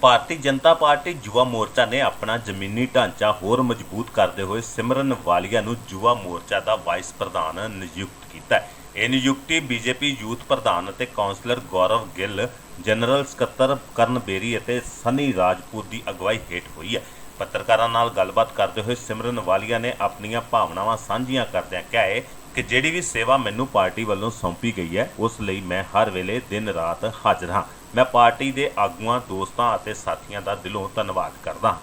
Bharatiya Janata party Yuva Morcha ਨੇ ਆਪਣਾ ਜ਼ਮੀਨੀ ਢਾਂਚਾ ਹੋਰ ਮਜ਼ਬੂਤ ਕਰਦੇ ਹੋਏ ਸਿਮਰਨ ਵਾਲੀਆ ਨੂੰ ਯੁਵਾ ਮੋਰਚਾ ਦਾ ਵਾਈਸ ਪ੍ਰਧਾਨ ਨਿਯੁਕਤ ਕੀਤਾ ਹੈ। ਇਹ ਨਿਯੁਕਤੀ ਬੀਜੇਪੀ ਯੂਥ ਪ੍ਰਧਾਨ ਅਤੇ ਕਾਉਂਸਲਰ ਗੌਰਵ ਗਿੱਲ, ਜਨਰਲ ਸਕੱਤਰ ਕਰਨ ਬੇਰੀ ਅਤੇ ਸਨੀ ਰਾਜਪੂਤ ਦੀ ਅਗਵਾਈ ਹੇਠ ਹੋਈ ਹੈ। ਪੱਤਰਕਾਰਾਂ ਨਾਲ ਗੱਲਬਾਤ ਕਰਦੇ ਹੋਏ ਸਿਮਰਨ ਵਾਲੀਆ ਨੇ ਆਪਣੀਆਂ ਭਾਵਨਾਵਾਂ ਸਾਂਝੀਆਂ ਕਰਦਿਆਂ ਕਿਹਾ ਹੈ ਕਿ ਜਿਹੜੀ ਵੀ ਸੇਵਾ ਮੈਨੂੰ ਪਾਰਟੀ ਵੱਲੋਂ ਸੌਂਪੀ ਗਈ ਹੈ, ਉਸ ਲਈ ਮੈਂ ਹਰ ਵੇਲੇ ਦਿਨ ਰਾਤ ਹਾਜ਼ਰ ਹਾਂ। ਮੈਂ ਪਾਰਟੀ ਦੇ ਆਗੂਆਂ, ਦੋਸਤਾਂ ਅਤੇ ਸਾਥੀਆਂ ਦਾ ਦਿਲੋਂ ਧੰਨਵਾਦ ਕਰਦਾ ਹਾਂ।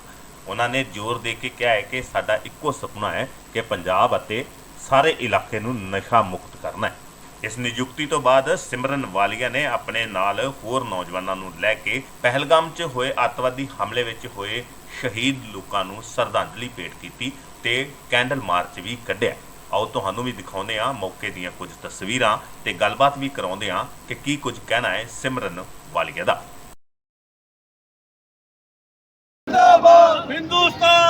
ਉਹਨਾਂ ਨੇ ਜ਼ੋਰ ਦੇ ਕੇ ਕਿਹਾ ਹੈ ਕਿ ਸਾਡਾ ਇੱਕੋ ਸੁਪਨਾ ਹੈ ਕਿ ਪੰਜਾਬ ਅਤੇ ਸਾਰੇ ਇਲਾਕੇ ਨੂੰ ਨਸ਼ਾ ਮੁਕਤ ਕਰਨਾ ਹੈ। ਇਸ ਨਿਯੁਕਤੀ ਤੋਂ ਬਾਅਦ ਸਿਮਰਨ ਵਾਲੀਆ ਨੇ ਆਪਣੇ ਨਾਲ ਹੋਰ ਨੌਜਵਾਨਾਂ ਨੂੰ ਲੈ ਕੇ ਪਹਿਲਗਾਮ 'ਚ ਹੋਏ ਅੱਤਵਾਦੀ ਹਮਲੇ ਵਿੱਚ ਹੋਏ ਸ਼ਹੀਦ ਲੋਕਾਂ ਨੂੰ ਸ਼ਰਧਾਂਜਲੀ ਭੇਟ ਕੀਤੀ ਤੇ ਕੈਂਡਲ ਮਾਰਚ ਵੀ ਕੱਢਿਆ। ਆਓ ਤੁਹਾਨੂੰ ਵੀ ਦਿਖਾਉਂਦੇ ਆ ਮੌਕੇ ਦੀਆਂ ਕੁਝ ਤਸਵੀਰਾਂ ਤੇ ਗੱਲਬਾਤ ਵੀ ਕਰਾਉਂਦੇ ਆ ਕਿ ਕੀ ਕੁਝ ਕਹਿਣਾ ਹੈ ਸਿਮਰਨ ਵਾਲੀਆ ਦਾ। ਹਿੰਦੁਸਤਾਨ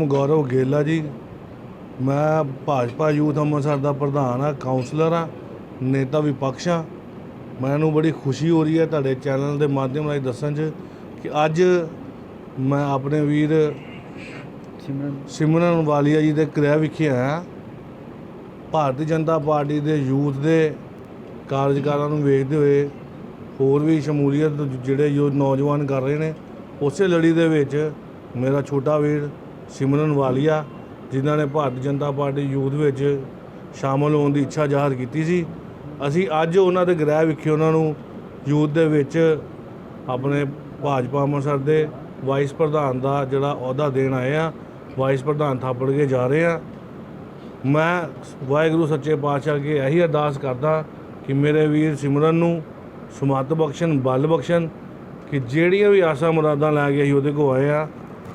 ਨਾਮ ਗੌਰਵ ਗਿੱਲ ਜੀ। ਮੈਂ ਭਾਜਪਾ ਯੂਥ ਅੰਮ੍ਰਿਤਸਰ ਦਾ ਪ੍ਰਧਾਨ ਆ ਕਾਉਂਸਲਰ ਆ ਨੇਤਾ ਵਿਪਕਸ਼ ਆ। ਮੈਨੂੰ ਬੜੀ ਖੁਸ਼ੀ ਹੋ ਰਹੀ ਹੈ ਤੁਹਾਡੇ ਚੈਨਲ ਦੇ ਮਾਧਿਅਮ ਰਾਹੀਂ ਦੱਸਣ 'ਚ ਕਿ ਅੱਜ ਮੈਂ ਆਪਣੇ ਵੀਰ ਸਿਮਰਨ। ਵਾਲੀਆ ਜੀ ਦੇ ਗ੍ਰਹਿ ਵਿਖੇ ਆਇਆ। ਭਾਰਤੀ ਜਨਤਾ ਪਾਰਟੀ ਦੇ ਯੂਥ ਦੇ ਕਾਰਜਕਾਰਾਂ ਨੂੰ ਵੇਖਦੇ ਹੋਏ ਹੋਰ ਵੀ ਸ਼ਮੂਲੀਅਤ ਜਿਹੜੇ ਜੋ ਨੌਜਵਾਨ ਕਰ ਰਹੇ ਨੇ ਉਸੇ ਲੜੀ ਦੇ ਵਿੱਚ ਮੇਰਾ ਛੋਟਾ ਵੀਰ ਸਿਮਰਨ ਵਾਲੀਆ, ਜਿਨ੍ਹਾਂ ਨੇ ਭਾਰਤੀ ਜਨਤਾ ਪਾਰਟੀ ਯੂਥ ਵਿੱਚ ਸ਼ਾਮਲ ਹੋਣ ਦੀ ਇੱਛਾ ਜ਼ਾਹਰ ਕੀਤੀ ਸੀ। ਅਸੀਂ ਅੱਜ ਉਹਨਾਂ ਦੇ ਗ੍ਰਹਿ ਵਿਖੇ ਉਹਨਾਂ ਨੂੰ ਯੂਥ ਦੇ ਵਿੱਚ ਆਪਣੇ ਭਾਜਪਾ ਅੰਮ੍ਰਿਤਸਰ ਦੇ ਵਾਈਸ ਪ੍ਰਧਾਨ ਦਾ ਜਿਹੜਾ ਅਹੁਦਾ ਦੇਣ ਆਏ ਆ ਵਾਈਸ ਪ੍ਰਧਾਨ ਥਾਪੜ ਕੇ ਜਾ ਰਹੇ ਆ ਮੈਂ ਵਾਹਿਗੁਰੂ ਸੱਚੇ ਪਾਤਸ਼ਾਹ ਅੱਗੇ ਇਹੀ ਅਰਦਾਸ ਕਰਦਾ ਕਿ ਮੇਰੇ ਵੀਰ ਸਿਮਰਨ ਨੂੰ ਸੁਮਤ ਬਖਸ਼ਣ, ਬਲ ਬਖਸ਼ਣ, ਕਿ ਜਿਹੜੀਆਂ ਵੀ ਆਸਾਂ ਮੁਰਾਦਾਂ ਲੈ ਕੇ ਅਸੀਂ ਉਹਦੇ ਕੋਲ ਆਏ ਆ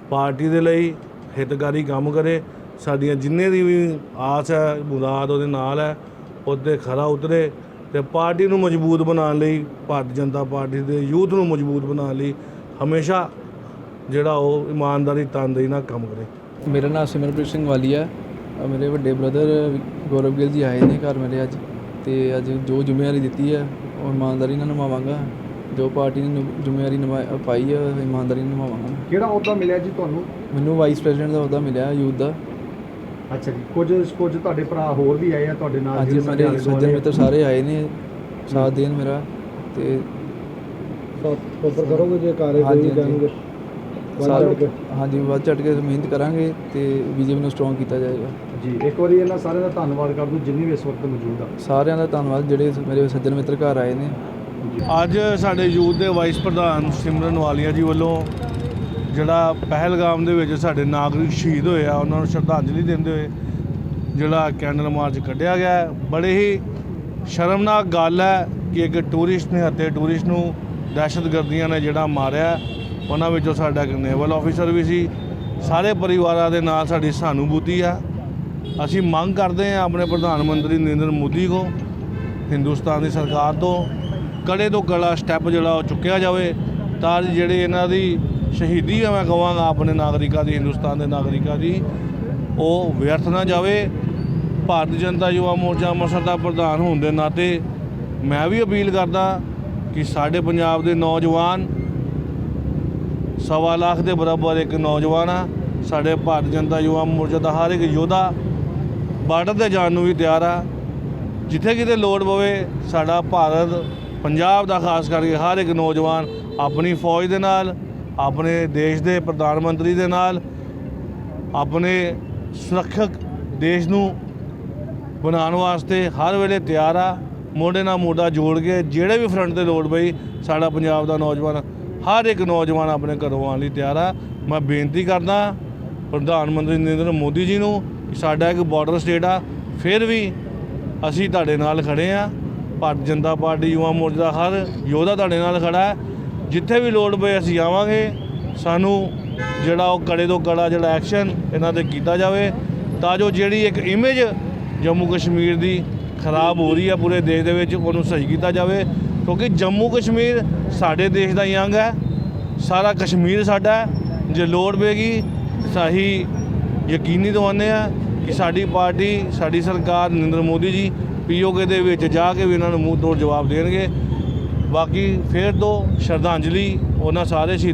ਪਾਰਟੀ ਦੇ ਲਈ ਹਿਤਕਾਰੀ ਕੰਮ ਕਰੇ, ਸਾਡੀਆਂ ਜਿੰਨੇ ਦੀ ਵੀ ਆਸ ਹੈ, ਮੁਰਾਦ ਉਹਦੇ ਨਾਲ ਹੈ ਉਹਦੇ ਖਰਾ ਉਤਰੇ ਤੇ ਪਾਰਟੀ ਨੂੰ ਮਜ਼ਬੂਤ ਬਣਾਉਣ ਲਈ, ਭਾਰਤੀ ਜਨਤਾ ਪਾਰਟੀ ਦੇ ਯੂਥ ਨੂੰ ਮਜ਼ਬੂਤ ਬਣਾਉਣ ਲਈ ਹਮੇਸ਼ਾ ਜਿਹੜਾ ਉਹ ਇਮਾਨਦਾਰੀ, ਤਨਦੇਹੀ ਨਾਲ ਕੰਮ ਕਰੇ। ਮੇਰਾ ਨਾਮ ਸਿਮਰਪ੍ਰੀਤ ਸਿੰਘ ਵਾਲੀਆ ਮੇਰੇ ਵੱਡੇ ਬ੍ਰਦਰ ਗੌਰਵ ਗਿੱਲ ਜੀ ਆਏ ਨੇ ਘਰ ਮੇਰੇ ਅੱਜ ਤੇ ਅੱਜ ਜੋ ਜ਼ਿੰਮੇਵਾਰੀ ਦਿੱਤੀ ਹੈ, ਉਹ ਇਮਾਨਦਾਰੀ ਨਾਲ ਨਿਭਾਵਾਂਗਾ। ਜੋ ਪਾਰਟੀ ਨੇ ਨਿਭ- ਜ਼ਿੰਮੇਵਾਰੀ ਨਿਭਾ- ਪਾਈ ਹੈ ਇਮਾਨਦਾਰੀ ਨਾਲ ਨਿਭਾਵਾਂਗਾ। ਕਿਹੜਾ ਅਹੁਦਾ ਮਿਲਿਆ ਜੀ ਤੁਹਾਨੂੰ? ਮੈਨੂੰ ਵਾਈਸ ਪ੍ਰੈਜ਼ੀਡੈਂਟ ਦਾ ਅਹੁਦਾ ਮਿਲਿਆ ਯੂਥ ਦਾ। ਅੱਛਾ ਜੀ ਕੁਝ ਕੁਝ ਤੁਹਾਡੇ ਭਰਾ ਹੋਰ ਵੀ ਆਏ ਆ ਤੁਹਾਡੇ ਨਾਲ ਅੱਜ ਜਿਹੜੇ ਮੇਰੇ ਆਲੇ ਦੁਆਲੇ ਸੱਜਣ ਮਿੱਤਰ ਸਾਰੇ ਆਏ ਨੇ ਸਾਥ ਦੇਣ ਮੇਰਾ ਤੇ ਉੱਪਰ ਕਰੋਗੇ ਜੇ ਕਾਰੇ ਹਾਂਜੀ, ਹਾਂਜੀ। ਸਾਰੇ ਹਾਂਜੀ ਵੱਧ ਚੜ ਕੇ ਮਿਹਨਤ ਕਰਾਂਗੇ ਤੇ ਬੀਜੇਪੀ ਨੂੰ ਸਟਰੋਂਗ ਕੀਤਾ ਜਾਏਗਾ। ਜੀ ਇੱਕ ਵਾਰੀ ਇਹਨਾਂ ਸਾਰਿਆਂ ਦਾ ਧੰਨਵਾਦ ਕਰ ਦੂੰ ਜਿੰਨੀ ਵੀ ਇਸ ਵਕਤ ਮੌਜੂਦ ਆ। ਸਾਰਿਆਂ ਦਾ ਧੰਨਵਾਦ ਜਿਹੜੇ ਮੇਰੇ ਸੱਜਣ ਮਿੱਤਰ ਘਰ ਆਏ ਨੇ। ਅੱਜ ਸਾਡੇ ਯੂਥ ਦੇ ਵਾਈਸ ਪ੍ਰਧਾਨ ਸਿਮਰਨ ਵਾਲੀਆ ਜੀ ਵੱਲੋਂ ਜਿਹੜਾ ਪਹਿਲਗਾਮ ਦੇ ਵਿੱਚ ਸਾਡੇ ਨਾਗਰਿਕ ਸ਼ਹੀਦ ਹੋਏ ਆ, ਉਹਨਾਂ ਨੂੰ ਸ਼ਰਧਾਂਜਲੀ ਦਿੰਦੇ ਹੋਏ ਜਿਹੜਾ ਕੈਂਡਲ ਮਾਰਚ ਕੱਢਿਆ ਗਿਆ ਬੜੇ ਹੀ ਸ਼ਰਮਨਾਕ ਗੱਲ ਹੈ ਕਿ ਇੱਕ ਟੂਰਿਸਟ ਨੇ ਹੱਤੇ ਟੂਰਿਸਟ ਨੂੰ ਦਹਿਸ਼ਤਗਰਦੀਆਂ ਨੇ ਜਿਹੜਾ ਮਾਰਿਆ ਉਹਨਾਂ ਵਿੱਚੋਂ ਸਾਡਾ ਇੱਕ ਨੇਵਲ ਆਫੀਸਰ ਵੀ ਸੀ। ਸਾਰੇ ਪਰਿਵਾਰਾਂ ਦੇ ਨਾਲ ਸਾਡੀ ਸਹਾਨੂਭੂਤੀ ਆ ਅਸੀਂ ਮੰਗ ਕਰਦੇ ਹਾਂ ਆਪਣੇ ਪ੍ਰਧਾਨ ਮੰਤਰੀ ਨਰਿੰਦਰ ਮੋਦੀ ਕੋ, ਹਿੰਦੁਸਤਾਨ ਦੀ ਸਰਕਾਰ ਤੋਂ ਕੜੇ ਤੋਂ ਕੜਾ ਸਟੈਪ ਜਿਹੜਾ ਉਹ ਚੁੱਕਿਆ ਜਾਵੇ, ਤਾਂ ਕਿ ਜਿਹੜੇ ਇਹਨਾਂ ਦੀ ਸ਼ਹੀਦੀ ਆ, ਮੈਂ ਕਹਾਂਗਾ ਆਪਣੇ ਨਾਗਰਿਕਾਂ ਦੀ, ਹਿੰਦੁਸਤਾਨ ਦੇ ਨਾਗਰਿਕਾਂ ਦੀ, ਉਹ ਵਿਅਰਥ ਨਾ ਜਾਵੇ। ਭਾਰਤੀ ਜਨਤਾ ਯੁਵਾ ਮੋਰਚਾ ਅੰਮ੍ਰਿਤਸਰ ਦਾ ਪ੍ਰਧਾਨ ਹੋਣ ਦੇ ਨਾਤੇ ਮੈਂ ਵੀ ਅਪੀਲ ਕਰਦਾ ਕਿ ਸਾਡੇ ਪੰਜਾਬ ਦੇ ਨੌਜਵਾਨ, ਸਵਾ ਲੱਖ ਦੇ ਬਰਾਬਰ ਇੱਕ ਨੌਜਵਾਨ ਆ, ਸਾਡੇ ਭਾਰਤੀ ਜਨਤਾ ਯੁਵਾ ਮੋਰਚਾ ਦਾ ਹਰ ਇੱਕ ਯੋਧਾ ਬਾਰਡਰ ਤੇ ਜਾਣ ਨੂੰ ਵੀ ਤਿਆਰ ਆ। ਜਿੱਥੇ ਕਿਤੇ ਲੋੜ ਪਵੇ, ਸਾਡਾ ਭਾਰਤ ਪੰਜਾਬ ਦਾ ਖਾਸ ਕਰਕੇ ਹਰ ਇੱਕ ਨੌਜਵਾਨ ਆਪਣੀ ਫੌਜ ਦੇ ਨਾਲ, ਆਪਣੇ ਦੇਸ਼ ਦੇ ਪ੍ਰਧਾਨ ਮੰਤਰੀ ਦੇ ਨਾਲ, ਆਪਣੇ ਸੁਰੱਖਿਅਤ ਦੇਸ਼ ਨੂੰ ਬਣਾਉਣ ਵਾਸਤੇ ਹਰ ਵੇਲੇ ਤਿਆਰ ਆ। ਮੋਢੇ ਨਾਲ ਮੋਢਾ ਜੋੜ ਕੇ ਜਿਹੜੇ ਵੀ ਫਰੰਟ ਤੇ ਲੋੜ ਪਈ, ਸਾਡਾ ਪੰਜਾਬ ਦਾ ਨੌਜਵਾਨ, ਹਰ ਇੱਕ ਨੌਜਵਾਨ ਆਪਣੇ ਘਰੋਂ ਆਉਣ ਲਈ ਤਿਆਰ ਆ। ਮੈਂ ਬੇਨਤੀ ਕਰਦਾ ਪ੍ਰਧਾਨ ਮੰਤਰੀ ਨਰਿੰਦਰ ਮੋਦੀ ਜੀ ਨੂੰ ਸਾਡਾ ਇੱਕ ਬਾਰਡਰ ਸਟੇਟ ਆ, ਫਿਰ ਵੀ ਅਸੀਂ ਤੁਹਾਡੇ ਨਾਲ ਖੜੇ ਆ। ਭਾਰਤੀ ਜਨਤਾ ਪਾਰਟੀ, ਯੁਵਾ ਮੋਰਚਾ ਹਰ ਯੋਧਾ ਤੁਹਾਡੇ ਨਾਲ ਖੜਾ ਹੈ। ਜਿੱਥੇ ਵੀ ਲੋੜ ਪਏ ਅਸੀਂ ਆਵਾਂਗੇ। ਸਾਨੂੰ ਜਿਹੜਾ ਉਹ ਕੜੇ ਤੋਂ ਕੜਾ ਜਿਹੜਾ ਐਕਸ਼ਨ ਇਹਨਾਂ ਤੇ ਕੀਤਾ ਜਾਵੇ। ਤਾਂ ਜੋ ਜਿਹੜੀ ਇੱਕ ਇਮੇਜ ਜੰਮੂ ਕਸ਼ਮੀਰ ਦੀ ਖਰਾਬ ਹੋ ਰਹੀ ਹੈ ਪੂਰੇ ਦੇਸ਼ ਦੇ ਵਿੱਚ, ਉਹਨੂੰ ਸਹੀ ਕੀਤਾ ਜਾਵੇ। ਕਿਉਂਕਿ ਜੰਮੂ ਕਸ਼ਮੀਰ ਸਾਡੇ ਦੇਸ਼ ਦਾ ਹੀ ਅੰਗ ਹੈ। ਸਾਰਾ ਕਸ਼ਮੀਰ ਸਾਡਾ ਹੈ। ਜੇ ਲੋੜ ਪਏਗੀ ਸਹੀ ਯਕੀਨੀ ਦਵਾਉਂਦੇ ਆ ਕਿ ਸਾਡੀ ਪਾਰਟੀ, ਸਾਡੀ ਸਰਕਾਰ ਨਰਿੰਦਰ ਮੋਦੀ ਜੀ ਪੀਓਕੇ ਦੇ ਵਿੱਚ ਜਾ ਕੇ ਵੀ ਇਹਨਾਂ ਨੂੰ ਮੂੰਹ ਤੋੜ ਜਵਾਬ ਦੇਣਗੇ। ਬਾਕੀ ਫੇਰ ਤੋਂ ਸ਼ਰਧਾਂਜਲੀ ਉਹਨਾਂ ਸਾਰੇ ਸ਼ਹੀਦਾਂ